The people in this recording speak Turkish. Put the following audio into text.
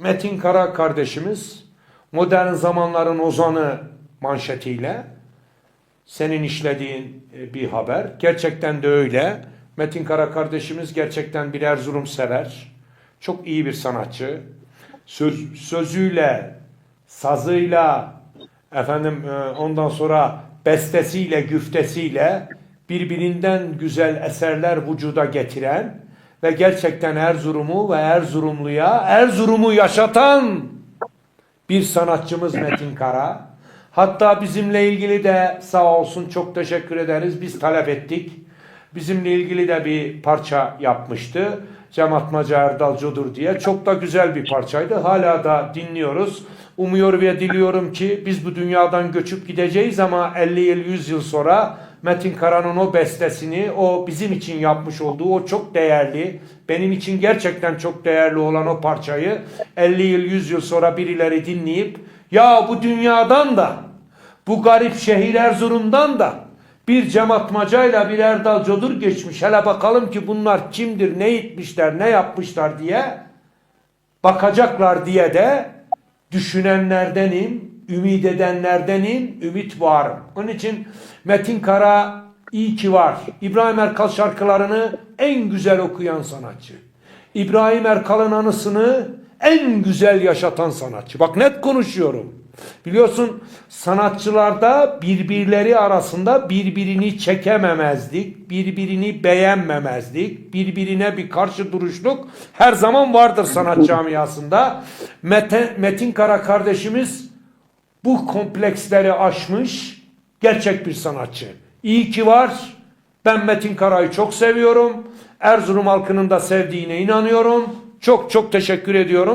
Metin Kara kardeşimiz modern zamanların ozanı manşetiyle senin işlediğin e, bir haber. Gerçekten de öyle. Metin Kara kardeşimiz gerçekten bir Erzurum sever. Çok iyi bir sanatçı. Söz, sözüyle, sazıyla, efendim e, ondan sonra bestesiyle, güftesiyle birbirinden güzel eserler vücuda getiren ve gerçekten Erzurum'u ve Erzurumluya Erzurum'u yaşatan bir sanatçımız Metin Kara. Hatta bizimle ilgili de sağ olsun çok teşekkür ederiz. Biz talep ettik. Bizimle ilgili de bir parça yapmıştı. Cem Atmaca Erdal Cudur diye. Çok da güzel bir parçaydı. Hala da dinliyoruz. Umuyor ve diliyorum ki biz bu dünyadan göçüp gideceğiz ama 50 yıl 100 yıl sonra Metin Kara'nın o bestesini, o bizim için yapmış olduğu o çok değerli, benim için gerçekten çok değerli olan o parçayı 50 yıl 100 yıl sonra birileri dinleyip ya bu dünyadan da bu garip şehir Erzurum'dan da bir Cem Atmaca'yla bir Erdal Codur geçmiş. Hele bakalım ki bunlar kimdir, ne etmişler, ne yapmışlar diye bakacaklar diye de düşünenlerdenim, ümit edenlerdenim, ümit varım. Onun için Metin Kara iyi ki var. İbrahim Erkal şarkılarını en güzel okuyan sanatçı. İbrahim Erkal'ın anısını en güzel yaşatan sanatçı. Bak net konuşuyorum. Biliyorsun sanatçılarda birbirleri arasında birbirini çekememezlik, birbirini beğenmemezlik, birbirine bir karşı duruşluk her zaman vardır sanat camiasında. Mete, Metin Kara kardeşimiz bu kompleksleri aşmış gerçek bir sanatçı. İyi ki var. Ben Metin Kara'yı çok seviyorum. Erzurum halkının da sevdiğine inanıyorum. Çok çok teşekkür ediyorum.